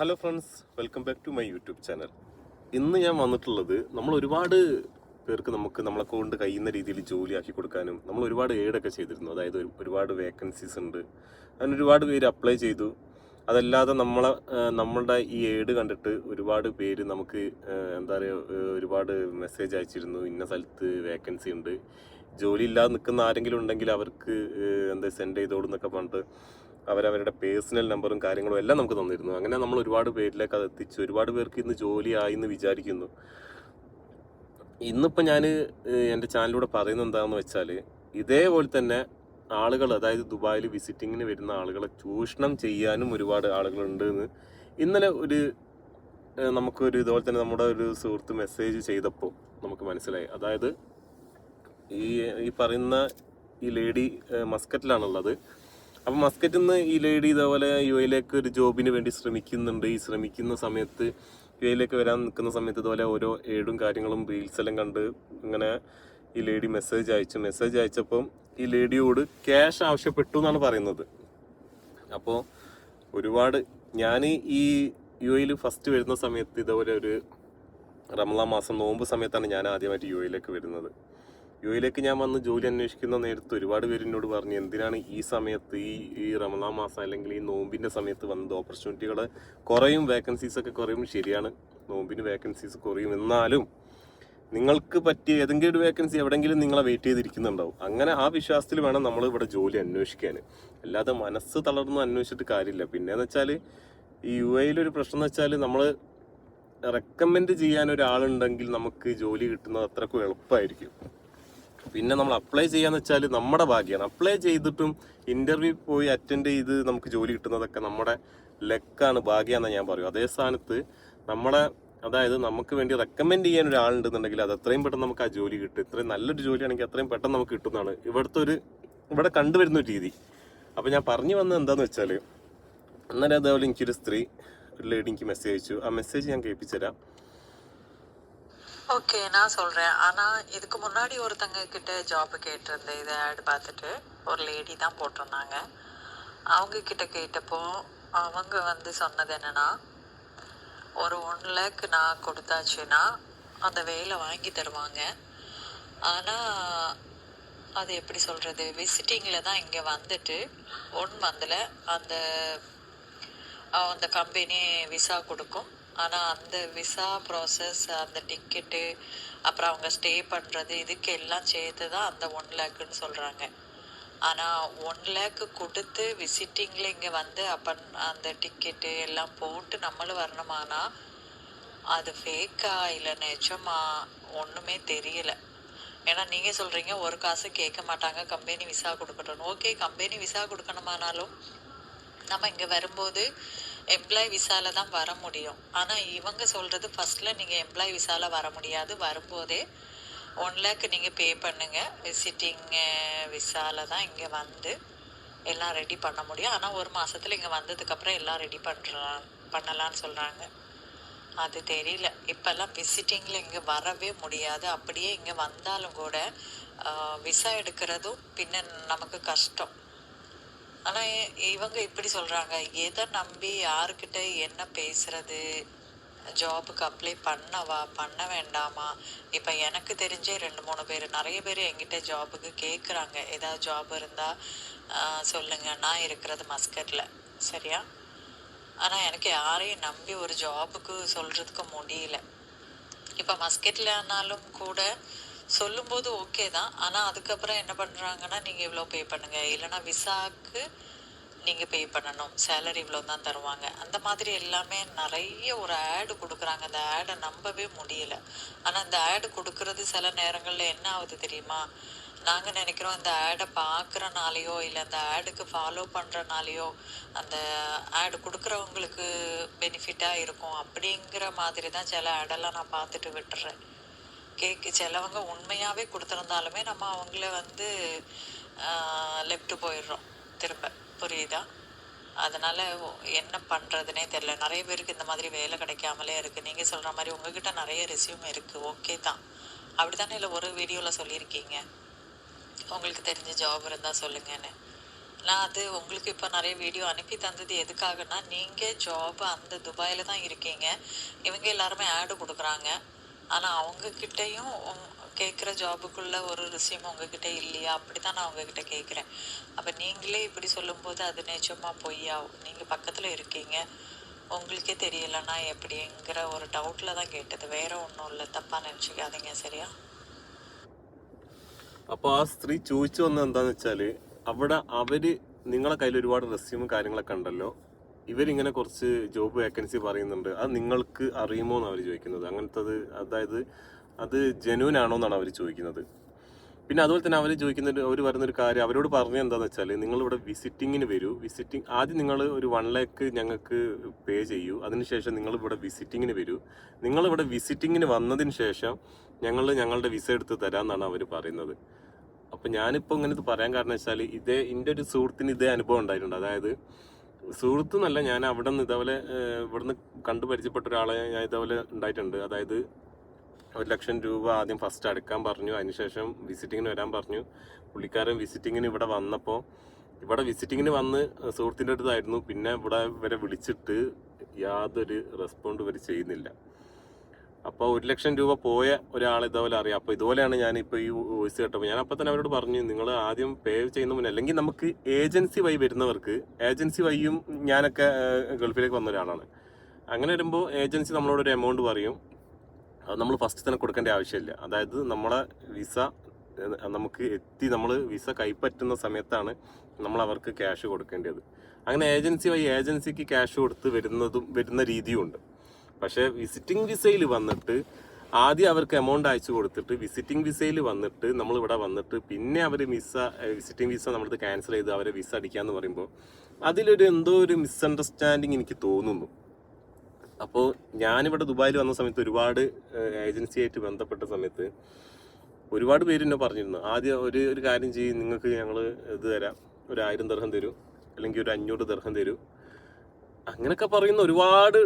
Hello friends welcome back to my YouTube channel ഇന്ന് ഞാൻ വന്നിട്ടുള്ളത് നമ്മൾ ഒരുപാട് പേർക്ക് നമുക്ക് നമ്മളെ കൊണ്ട് കഴിയുന്ന രീതിയിൽ ജോലി ആക്കി കൊടുക്കാനും നമ്മൾ ഒരുപാട് എയ്ഡൊക്കെ ചെയ്തിരുന്നു. അതായത് ഒരുപാട് വേക്കൻസീസ് ഉണ്ട്. അതിന് ഒരുപാട് പേര് അപ്ലൈ ചെയ്തു. അതല്ലാതെ നമ്മളെ നമ്മളുടെ ഈ എയ്ഡ് കണ്ടിട്ട് ഒരുപാട് പേര് നമുക്ക് എന്താ പറയുക ഒരുപാട് മെസ്സേജ് അയച്ചിരുന്നു. ഇന്ന സ്ഥലത്ത് വേക്കൻസി ഉണ്ട്. ജോലി ഇല്ലാതെ നിൽക്കുന്ന ആരെങ്കിലും ഉണ്ടെങ്കിൽ അവർക്ക് എന്താ സെൻഡ് ചെയ്തോടുന്നൊക്കെ പറഞ്ഞിട്ട് അവരവരുടെ പേഴ്സണൽ നമ്പറും കാര്യങ്ങളും എല്ലാം നമുക്ക് തന്നിരുന്നു. അങ്ങനെ നമ്മൾ ഒരുപാട് പേരിലേക്ക് അത് എത്തിച്ചു. ഒരുപാട് പേർക്ക് ഇന്ന് ജോലി ആയി എന്ന് വിചാരിക്കുന്നു. ഇന്നിപ്പോൾ ഞാൻ എന്റെ ചാനലിലൂടെ പറയുന്നത് എന്താണെന്ന് വെച്ചാൽ ഇതേപോലെ തന്നെ ആളുകൾ അതായത് ദുബായിൽ വിസിറ്റിങ്ങിന് വരുന്ന ആളുകളെ ചൂഷണം ചെയ്യാനും ഒരുപാട് ആളുകളുണ്ട് എന്ന് ഇന്നലെ ഒരു നമുക്കൊരു ഇതുപോലെ തന്നെ നമ്മുടെ ഒരു സുഹൃത്ത് മെസ്സേജ് ചെയ്തപ്പോൾ നമുക്ക് മനസ്സിലായി. അതായത് ഈ ഈ പറയുന്ന ഈ ലേഡി മസ്കറ്റിലാണുള്ളത്. അപ്പം മസ്കറ്റിൽ നിന്ന് ഈ ലേഡി ഇതേപോലെ യു എയിലേക്ക് ഒരു ജോബിന് വേണ്ടി ശ്രമിക്കുന്നുണ്ട്. ഈ ശ്രമിക്കുന്ന സമയത്ത് യു എയിലേക്ക് വരാൻ നിൽക്കുന്ന സമയത്ത് ഇതുപോലെ ഓരോ ഏടും കാര്യങ്ങളും റീൽസ് എല്ലാം കണ്ട് ഇങ്ങനെ ഈ ലേഡി മെസ്സേജ് അയച്ചു. മെസ്സേജ് അയച്ചപ്പം ഈ ലേഡിയോട് ക്യാഷ് ആവശ്യപ്പെട്ടു എന്നാണ് പറയുന്നത്. അപ്പോൾ ഒരുപാട് ഞാൻ ഈ യു എയിൽ ഫസ്റ്റ് വരുന്ന സമയത്ത് ഇതേപോലെ ഒരു റമദാൻ മാസം നോമ്പ് സമയത്താണ് ഞാൻ ആദ്യമായിട്ട് യു എയിലേക്ക് വരുന്നത്. യു എയിലേക്ക് ഞാൻ വന്ന് ജോലി അന്വേഷിക്കുന്ന നേരത്ത് ഒരുപാട് പേര് എന്നോട് പറഞ്ഞു എന്തിനാണ് ഈ സമയത്ത് ഈ ഈ റമദാൻ മാസം അല്ലെങ്കിൽ ഈ നോമ്പിന്റെ സമയത്ത് വന്നത്? ഓപ്പർച്യൂണിറ്റികൾ കുറയും വേക്കൻസീസ് ഒക്കെ കുറയും. ശരിയാണ് നോമ്പിന് വേക്കൻസീസ് കുറയും. എന്നാലും നിങ്ങൾക്ക് പറ്റിയ ഏതെങ്കിലും ഒരു വേക്കൻസി എവിടെയെങ്കിലും നിങ്ങളെ വെയിറ്റ് ചെയ്തിരിക്കുന്നുണ്ടാവും. അങ്ങനെ ആ വിശ്വാസത്തിൽ വേണം നമ്മൾ ഇവിടെ ജോലി അന്വേഷിക്കാൻ. അല്ലാതെ മനസ്സ് തളർന്ന് അന്വേഷിച്ചിട്ട് കാര്യമില്ല. പിന്നെയെന്ന് വെച്ചാൽ ഈ യു എയിലൊരു പ്രശ്നം എന്ന് വെച്ചാൽ നമ്മൾ റെക്കമെൻഡ് ചെയ്യാൻ ഒരാളുണ്ടെങ്കിൽ നമുക്ക് ജോലി കിട്ടുന്നത് അത്രക്കും എളുപ്പമായിരിക്കും. പിന്നെ നമ്മൾ അപ്ലൈ ചെയ്യാന്ന് വെച്ചാൽ നമ്മുടെ ഭാഗ്യമാണ് അപ്ലൈ ചെയ്തിട്ടും ഇന്റർവ്യൂ പോയി അറ്റൻഡ് ചെയ്ത് നമുക്ക് ജോലി കിട്ടുന്നതൊക്കെ നമ്മുടെ ലക്കാണ് ഭാഗ്യമെന്ന് ഞാൻ പറയും. അതേ സ്ഥാനത്ത് നമ്മുടെ അതായത് നമുക്ക് വേണ്ടി റെക്കമെൻഡ് ചെയ്യാൻ ഒരാളുണ്ടെന്നുണ്ടെങ്കിൽ അത് എത്രയും പെട്ടെന്ന് നമുക്ക് ആ ജോലി കിട്ടും. ഇത്രയും നല്ലൊരു ജോലിയാണെങ്കിൽ അത്രയും പെട്ടെന്ന് നമുക്ക് കിട്ടുന്നതാണ്. ഇവിടുത്തെ ഒരു ഇവിടെ കണ്ടുവരുന്ന ഒരു രീതി. അപ്പോൾ ഞാൻ പറഞ്ഞു വന്നത് എന്താന്ന് വെച്ചാൽ അന്നേരം അതേപോലെ എനിക്കൊരു സ്ത്രീ ഒരു ലേഡി എനിക്ക് മെസ്സേജ് അയച്ചു. ആ മെസ്സേജ് ഞാൻ കേൾപ്പിച്ചുതരാം. ஓகே நான் சொல்கிறேன் ஆனால் இதுக்கு முன்னாடி ஒருத்தங்க கிட்ட ஜாப் கேட்டிருந்தேன் இதை ஆட் பார்த்துட்டு ஒரு லேடி தான் போட்டிருந்தாங்க. அவங்க கிட்ட கேட்டப்போ அவங்க வந்து சொன்னது என்னன்னா ஒரு ஒன் லேக் நான் கொடுத்தாச்சுன்னா அந்த வேலை வாங்கி தருவாங்க. ஆனால் அது எப்படி சொல்கிறது விசிட்டிங்கில் தான் இங்கே வந்துட்டு ஒன் மந்தில் அந்த அந்த கம்பெனி விசா கொடுக்கும். ஆனால் அந்த விசா ப்ராசஸ் அந்த டிக்கெட்டு அப்புறம் அவங்க ஸ்டே பண்ணுறது இதுக்கு எல்லாம் சேர்த்து தான் அந்த ஒன் லேக்குன்னு சொல்கிறாங்க ஆனால் ஒன் லேக்கு கொடுத்து விசிட்டிங்கில் இங்கே வந்து அப்போ அந்த டிக்கெட்டு எல்லாம் போட்டு நம்மளும் வரணுமானா அது ஃபேக்கா இல்லை நிஜமா ஒன்றுமே தெரியல. ஏன்னா நீங்கள் சொல்கிறீங்க ஒரு காசு கேட்க மாட்டாங்க கம்பெனி விசா கொடுக்கட்டும் ஓகே கம்பெனி விசா கொடுக்கணுமானாலும் நம்ம இங்கே வரும்போது எம்ப்ளாய் விசால தான் வர முடியும். ஆனால் இவங்க சொல்கிறது ஃபஸ்ட்டில் நீங்கள் எம்ப்ளாய் விசால வர முடியாது. வரும்போதே ஒன் லேக் நீங்கள் பே பண்ணுங்கள் விசிட்டிங் விசால தான் இங்கே வந்து எல்லாம் ரெடி பண்ண முடியும். ஆனால் ஒரு மாதத்தில் இங்கே வந்ததுக்கப்புறம் எல்லாம் ரெடி பண்ணுறான் பண்ணலான்னு சொல்கிறாங்க அது தெரியல. இப்போல்லாம் விசிட்டிங்கில் இங்கே வரவே முடியாது. அப்படியே இங்கே வந்தாலும் கூட விசா எடுக்கிறதும் பின்ன நமக்கு கஷ்டம். ஆனால் இவங்க இப்படி சொல்கிறாங்க எதை நம்பி யாருக்கிட்ட என்ன பேசுறது? ஜாபுக்கு அப்ளை பண்ணவா? பண்ண வேண்டாமா? இப்போ எனக்கு தெரிஞ்சே ரெண்டு மூணு பேர் நிறைய பேர் என்கிட்ட ஜாபுக்கு கேட்குறாங்க ஏதாவது ஜாப் இருந்தால் சொல்லுங்கள் நான் இருக்கிறது மஸ்கட்டில் சரியா? ஆனால் எனக்கு யாரையும் நம்பி ஒரு ஜாபுக்கு சொல்கிறதுக்கு முடியல. இப்போ மஸ்கெட்லனாலும் கூட சொல்லும்போது ஓகே தான். ஆனால் அதுக்கப்புறம் என்ன பண்ணுறாங்கன்னா நீங்கள் இவ்வளோ பே பண்ணுங்கள் இல்லைன்னா விசாக்கு நீங்கள் பே பண்ணணும். சேலரி இவ்வளோ தான் தருவாங்க. அந்த மாதிரி எல்லாமே நிறைய ஒரு ஆடு கொடுக்குறாங்க. அந்த ஆடை நம்பவே முடியல. ஆனால் இந்த ஆடு கொடுக்கறது சில நேரங்களில் என்ன ஆகுது தெரியுமா? நாங்கள் நினைக்கிறோம் இந்த ஆடை பார்க்குறனாலையோ இல்லை அந்த ஆடுக்கு ஃபாலோ பண்ணுறனாலையோ அந்த ஆடு கொடுக்குறவங்களுக்கு பெனிஃபிட்டாக இருக்கும். அப்படிங்கிற மாதிரி தான் சில ஆடெல்லாம் நான் பார்த்துட்டு விட்டுறேன். கேக்கு சிலவங்க உண்மையாகவே கொடுத்துருந்தாலுமே நம்ம அவங்கள வந்து லெஃப்ட் போயிடுறோம். திரும்ப புரியுதா? அதனால் என்ன பண்ணுறதுனே தெரில நிறைய பேருக்கு இந்த மாதிரி வேலை கிடைக்காமலே இருக்குது நீங்கள் சொல்கிற மாதிரி உங்ககிட்ட நிறைய ரெசியூம் இருக்குது ஓகே தான். அப்படி தானே இல்லை ஒரு வீடியோவில் சொல்லியிருக்கீங்க? உங்களுக்கு தெரிஞ்ச ஜாப் இருந்தால் சொல்லுங்கன்னு. நான் அது உங்களுக்கு இப்போ நிறைய வீடியோ அனுப்பி தந்தது எதுக்காகனா நீங்கள் ஜாப் அந்த துபாயில் தான் இருக்கீங்க. இவங்க எல்லாருமே ஆடு கொடுக்குறாங்க. ஆனால் அவங்கக்கிட்டேயும் கேட்குற ஜாபுக்குள்ள ஒரு ரிசியூம் உங்ககிட்ட இல்லையா அப்படி தான் நான் உங்ககிட்ட கேட்குறேன் அப்போ நீங்களே இப்படி சொல்லும்போது அது நிஜமா பொய்யா நீங்கள் பக்கத்தில் இருக்கீங்க உங்களுக்கே தெரியலன்னா எப்படிங்கிற ஒரு டவுட்டில் தான் கேட்டது வேற ஒன்றும் இல்லை தப்பாக நினச்சிக்காதீங்க சரியா അപ്പോൾ ആ സ്ത്രീ ചോദിച്ചു വന്നത് എന്താന്ന് വെച്ചാല് അവിടെ അവര് നിങ്ങളെ കയ്യിൽ ഒരുപാട് റെസ്യൂമും കാര്യങ്ങളൊക്കെ ഉണ്ടല്ലോ ഇവരിങ്ങനെ കുറച്ച് ജോബ് വേക്കൻസി പറയുന്നുണ്ട്. അത് നിങ്ങൾക്ക് അറിയുമോ എന്നാണ് അവർ ചോദിക്കുന്നത്. അങ്ങനത്തത് അതായത് അത് ജനുവൻ ആണോ എന്നാണ് അവർ ചോദിക്കുന്നത്. പിന്നെ അതുപോലെ തന്നെ അവർ ചോദിക്കുന്ന അവർ പറയുന്നൊരു കാര്യം അവരോട് പറഞ്ഞത് എന്താണെന്ന് വെച്ചാൽ നിങ്ങളിവിടെ വിസിറ്റിങ്ങിന് വരൂ. വിസിറ്റിംഗ് ആദ്യം നിങ്ങൾ ഒരു വൺ ലാക്ക് ഞങ്ങൾക്ക് പേ ചെയ്യൂ. അതിനുശേഷം നിങ്ങൾ ഇവിടെ വിസിറ്റിങ്ങിന് വരൂ. നിങ്ങളിവിടെ വിസിറ്റിങ്ങിന് വന്നതിന് ശേഷം ഞങ്ങൾ ഞങ്ങളുടെ വിസ എടുത്ത് തരാമെന്നാണ് അവർ പറയുന്നത്. അപ്പം ഞാനിപ്പോൾ ഇങ്ങനെ പറയാൻ കാരണം വെച്ചാൽ ഇതേ എന്റെ ഒരു സുഹൃത്തിന് ഇതേ അനുഭവം ഉണ്ടായിട്ടുണ്ട്. അതായത് സുഹൃത്ത് എന്നല്ല ഞാൻ അവിടെ നിന്ന് ഇതേപോലെ ഇവിടുന്ന് കണ്ടു പരിചയപ്പെട്ട ഒരാളെ ഞാൻ ഇതേപോലെ ഉണ്ടായിട്ടുണ്ട്. അതായത് ഒരു ലക്ഷം രൂപ ആദ്യം ഫസ്റ്റ് അടക്കാൻ പറഞ്ഞു. അതിനുശേഷം വിസിറ്റിങ്ങിന് വരാൻ പറഞ്ഞു. പുള്ളിക്കാരൻ വിസിറ്റിങ്ങിന് ഇവിടെ വന്നപ്പോൾ ഇവിടെ വിസിറ്റിങ്ങിന് വന്ന് സുഹൃത്തിന്റെ അടുത്തായിരുന്നു. പിന്നെ ഇവിടെ ഇവരെ വിളിച്ചിട്ട് യാതൊരു റെസ്പോണ്ട് ഇവർ ചെയ്യുന്നില്ല. അപ്പോൾ ഒരു ലക്ഷം രൂപ പോയ ഒരാൾ ഇതുപോലെ അറിയാം. അപ്പൊ ഇതുപോലെയാണ് ഞാൻ ഇപ്പോൾ ഈ വോയിസ് കേട്ടപ്പോൾ ഞാൻ അപ്പൊ തന്നെ അവരോട് പറഞ്ഞു നിങ്ങൾ ആദ്യം പേ ചെയ്യുന്ന മുന്നേ അല്ലെങ്കിൽ നമുക്ക് ഏജൻസി വഴി വരുന്നവർക്ക് ഏജൻസി വഴിയും ഞാനൊക്കെ ഗൾഫിലേക്ക് വന്ന ഒരാളാണ്. അങ്ങനെ വരുമ്പോൾ ഏജൻസി നമ്മളോട് ഒരു എമൗണ്ട് പറയും. അത് നമ്മൾ ഫസ്റ്റ് തന്നെ കൊടുക്കേണ്ട ആവശ്യമില്ല. അതായത് നമ്മളെ വിസ നമുക്ക് എത്തി നമ്മൾ വിസ കൈപ്പറ്റുന്ന സമയത്താണ് നമ്മൾ അവർക്ക് ക്യാഷ് കൊടുക്കേണ്ടത്. അങ്ങനെ ഏജൻസി വഴി ഏജൻസിക്ക് ക്യാഷ് കൊടുത്ത് വരുന്നതും വരുന്ന രീതിയും ഉണ്ട് പക്ഷേ വിസിറ്റിംഗ് വിസയിൽ വന്നിട്ട് ആദ്യം അവർക്ക് എമൗണ്ട് അയച്ചു കൊടുത്തിട്ട് വിസിറ്റിംഗ് വിസയിൽ വന്നിട്ട് നമ്മൾ ഇവിടെ വന്നിട്ട് പിന്നെ അവർ വിസ വിസിറ്റിംഗ് വിസ നമ്മളത് ക്യാൻസൽ ചെയ്ത് അവരെ വിസ അടിക്കാന്ന് പറയുമ്പോൾ അതിലൊരു എന്തോ ഒരു മിസ്അണ്ടർസ്റ്റാൻഡിങ് എനിക്ക് തോന്നുന്നു. അപ്പോൾ ഞാനിവിടെ ദുബായിൽ വന്ന സമയത്ത് ഒരുപാട് ഏജൻസിയായിട്ട് ബന്ധപ്പെട്ട സമയത്ത് ഒരുപാട് പേര് എന്നെ പറഞ്ഞിരുന്നു. ആദ്യം ഒരു ഒരു കാര്യം ചെയ്യും നിങ്ങൾക്ക് ഞങ്ങൾ ഇത് തരാം. ഒരു ആയിരം ദർഹം തരും അല്ലെങ്കിൽ ഒരു അഞ്ഞൂറ് ദർഹം തരും. അങ്ങനെയൊക്കെ പറയുന്ന ഒരുപാട്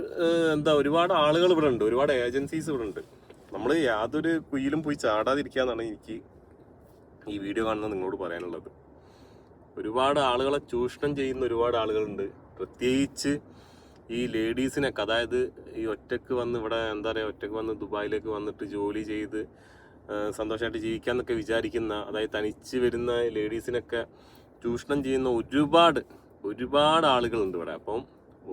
എന്താ ഒരുപാട് ആളുകൾ ഇവിടെ ഉണ്ട് ഒരുപാട് ഏജൻസീസ് ഇവിടെ ഉണ്ട്. നമ്മൾ യാതൊരു കുയിലും പോയി ചാടാതിരിക്കാന്നാണ് എനിക്ക് ഈ വീഡിയോ കാണുന്ന നിങ്ങളോട് പറയാനുള്ളത്. ഒരുപാട് ആളുകളെ ചൂഷണം ചെയ്യുന്ന ഒരുപാട് ആളുകളുണ്ട്. പ്രത്യേകിച്ച് ഈ ലേഡീസിനൊക്കെ അതായത് ഈ ഒറ്റയ്ക്ക് വന്ന് ഇവിടെ എന്താ പറയുക ഒറ്റയ്ക്ക് വന്ന് ദുബായിലേക്ക് വന്നിട്ട് ജോലി ചെയ്ത് സന്തോഷമായിട്ട് ജീവിക്കാന്നൊക്കെ വിചാരിക്കുന്ന അതായത് തനിച്ച് വരുന്ന ലേഡീസിനൊക്കെ ചൂഷണം ചെയ്യുന്ന ഒരുപാട് ഒരുപാട് ആളുകളുണ്ട് ഇവിടെ. അപ്പം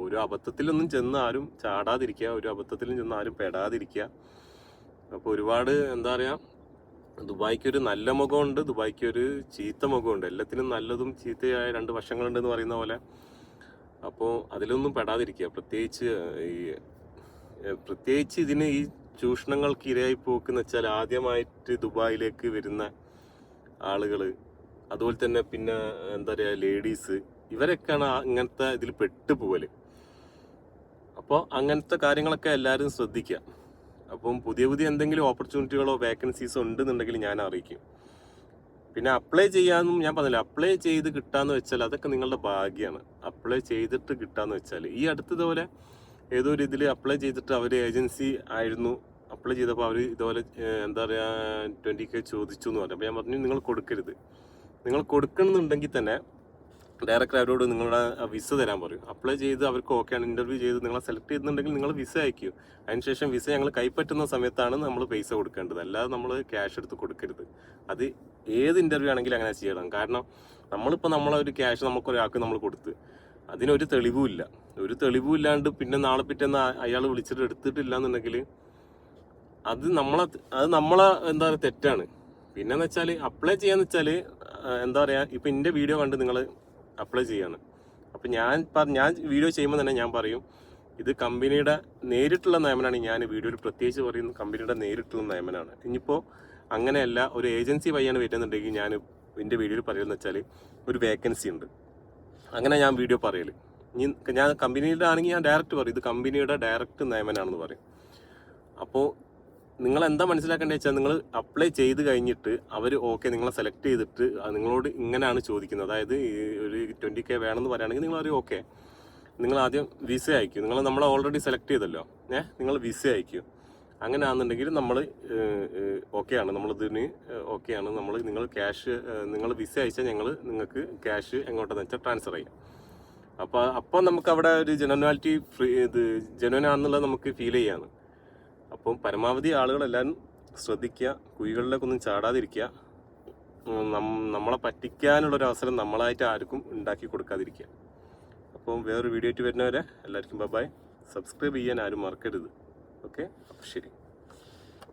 ഒരു അബദ്ധത്തിലൊന്നും ചെന്ന് ആരും ചാടാതിരിക്കുക ഒരു അബദ്ധത്തിലും ചെന്ന് ആരും പെടാതിരിക്കുക. അപ്പോൾ ഒരുപാട് എന്താ പറയുക ദുബായ്ക്ക് ഒരു നല്ല മുഖമുണ്ട് ദുബായ്ക്ക് ഒരു ചീത്ത മുഖമുണ്ട്. എല്ലാത്തിനും നല്ലതും ചീത്തയായ രണ്ട് വശങ്ങളുണ്ട് എന്ന് പറയുന്ന പോലെ. അപ്പോൾ അതിലൊന്നും പെടാതിരിക്കുക. പ്രത്യേകിച്ച് ഈ പ്രത്യേകിച്ച് ഇതിന് ഈ ചൂഷണങ്ങൾക്ക് ഇരയായി പോക്കെന്ന് വെച്ചാൽ ആദ്യമായിട്ട് ദുബായിലേക്ക് വരുന്ന ആളുകൾ അതുപോലെ തന്നെ പിന്നെ എന്താ പറയുക ലേഡീസ് ഇവരൊക്കെയാണ് ഇങ്ങനത്തെ ഇതിൽ പെട്ടുപോകൽ അപ്പോൾ അങ്ങനത്തെ കാര്യങ്ങളൊക്കെ എല്ലാവരും ശ്രദ്ധിക്കുക. അപ്പം പുതിയ പുതിയ എന്തെങ്കിലും ഓപ്പർച്യൂണിറ്റികളോ വേക്കൻസീസോ ഉണ്ടെന്നുണ്ടെങ്കിൽ ഞാൻ അറിയിക്കും. പിന്നെ അപ്ലൈ ചെയ്യാമെന്നും ഞാൻ പറഞ്ഞില്ല അപ്ലൈ ചെയ്ത് കിട്ടാന്ന് വെച്ചാൽ അതൊക്കെ നിങ്ങളുടെ ഭാഗ്യമാണ് അപ്ലൈ ചെയ്തിട്ട് കിട്ടാന്ന് വെച്ചാൽ. ഈ അടുത്തതുപോലെ ഏതോ ഒരു ഇതിൽ അപ്ലൈ ചെയ്തിട്ട് അവർ ഏജൻസി ആയിരുന്നു. അപ്ലൈ ചെയ്തപ്പോൾ അവർ ഇതുപോലെ എന്താ പറയുക ട്വന്റി കെ ചോദിച്ചു എന്ന് പറഞ്ഞു. അപ്പോൾ ഞാൻ പറഞ്ഞു നിങ്ങൾ കൊടുക്കരുത്. നിങ്ങൾ കൊടുക്കണമെന്നുണ്ടെങ്കിൽ തന്നെ ഡയറക്ടർ അവരോട് നിങ്ങളുടെ വിസ തരാൻ പറയും. അപ്ലൈ ചെയ്ത് അവർക്ക് ഓക്കെ ആണ്. ഇന്റർവ്യൂ ചെയ്ത് നിങ്ങളെ സെലക്ട് ചെയ്യുന്നുണ്ടെങ്കിൽ നിങ്ങൾ വിസ അയക്കൂ അതിനുശേഷം വിസ ഞങ്ങൾ കൈപ്പറ്റുന്ന സമയത്താണ് നമ്മൾ പൈസ കൊടുക്കേണ്ടത്. അല്ലാതെ നമ്മൾ ക്യാഷ് എടുത്ത് കൊടുക്കരുത്. അത് ഏത് ഇന്റർവ്യൂ ആണെങ്കിലും അങ്ങനെ ചെയ്യണം. കാരണം നമ്മളിപ്പോൾ നമ്മളെ ഒരു ക്യാഷ് നമുക്ക് ഒരാൾക്ക് നമ്മൾ കൊടുത്ത്. അതിനൊരു തെളിവും ഇല്ല. ഒരു തെളിവുമില്ലാണ്ട് പിന്നെ നാളെ പിറ്റേന്ന് അയാൾ വിളിച്ചിട്ട് എടുത്തിട്ടില്ല എന്നുണ്ടെങ്കിൽ അത് നമ്മളെ അത് നമ്മളെ എന്താ പറയുക തെറ്റാണ്. പിന്നെന്ന് വെച്ചാൽ അപ്ലൈ ചെയ്യാന്ന് വെച്ചാൽ എന്താ പറയുക ഇപ്പം എന്റെ വീഡിയോ കണ്ട് നിങ്ങൾ അപ്ലൈ ചെയ്യാണ്. അപ്പോൾ ഞാൻ ഞാൻ വീഡിയോ ചെയ്യുമ്പോൾ തന്നെ ഞാൻ പറയും ഇത് കമ്പനിയുടെ നേരിട്ടുള്ള നിയമനാണ്. ഞാൻ വീഡിയോയിൽ പ്രത്യേകിച്ച് പറയുന്നത് കമ്പനിയുടെ നേരിട്ടുള്ള നിയമനാണ്. ഇനിയിപ്പോൾ അങ്ങനെയല്ല ഒരു ഏജൻസി വഴിയാണ് വരുന്നുണ്ടെങ്കിൽ ഞാൻ എന്റെ വീഡിയോയിൽ പറയുന്നത് വെച്ചാൽ ഒരു വേക്കൻസി ഉണ്ട്. അങ്ങനെ ഞാൻ വീഡിയോ പറയൽ ഇനി ഞാൻ കമ്പനിയുടെ ആണെങ്കിൽ ഞാൻ ഡയറക്റ്റ് പറയും ഇത് കമ്പനിയുടെ ഡയറക്റ്റ് നിയമനാണെന്ന് പറയും. അപ്പോൾ നിങ്ങൾ എന്താ മനസ്സിലാക്കേണ്ടത് വെച്ചാൽ നിങ്ങൾ അപ്ലൈ ചെയ്ത് കഴിഞ്ഞിട്ട് അവർ ഓക്കെ നിങ്ങളെ സെലക്ട് ചെയ്തിട്ട് നിങ്ങളോട് ഇങ്ങനെയാണ് ചോദിക്കുന്നത്. അതായത് ഒരു ട്വന്റി കെ വേണമെന്ന് പറയുകയാണെങ്കിൽ നിങ്ങൾ അവർ ഓക്കെ നിങ്ങൾ ആദ്യം വിസ അയക്കും. നിങ്ങൾ നമ്മളെ ഓൾറെഡി സെലക്ട് ചെയ്തല്ലോ. ഏഹ്? നിങ്ങൾ വിസ അയക്കും. അങ്ങനെ ആണെന്നുണ്ടെങ്കിൽ നമ്മൾ ഓക്കെ ആണ്. നമ്മളിതിന് ഓക്കെ ആണ്. നമ്മൾ നിങ്ങൾ ക്യാഷ് നിങ്ങൾ വിസ അയച്ചാൽ ഞങ്ങൾ നിങ്ങൾക്ക് ക്യാഷ് എങ്ങോട്ടെന്ന് വെച്ചാൽ ട്രാൻസ്ഫർ ചെയ്യാം. അപ്പോൾ അപ്പോൾ നമുക്ക് അവിടെ ഒരു ജനറാലിറ്റി ഫ്രീ ഇത് ജനുവനാണെന്നുള്ളത് നമുക്ക് ഫീൽ ചെയ്യാണ് അപ്പം പരമാവധി ആളുകളെല്ലാവരും ശ്രദ്ധിക്കുക കുഴികളിലേക്കൊന്നും ചാടാതിരിക്കുക. നമ്മളെ പറ്റിക്കാനുള്ളൊരു അവസരം നമ്മളായിട്ട് ആർക്കും ഉണ്ടാക്കി കൊടുക്കാതിരിക്കുക. അപ്പം വേറൊരു വീഡിയോ ആയിട്ട് വരുന്നവരെ എല്ലാവർക്കും ബൈ സബ്സ്ക്രൈബ് ചെയ്യാൻ ആരും മറക്കരുത്. ഓക്കെ അപ്പം ശരി.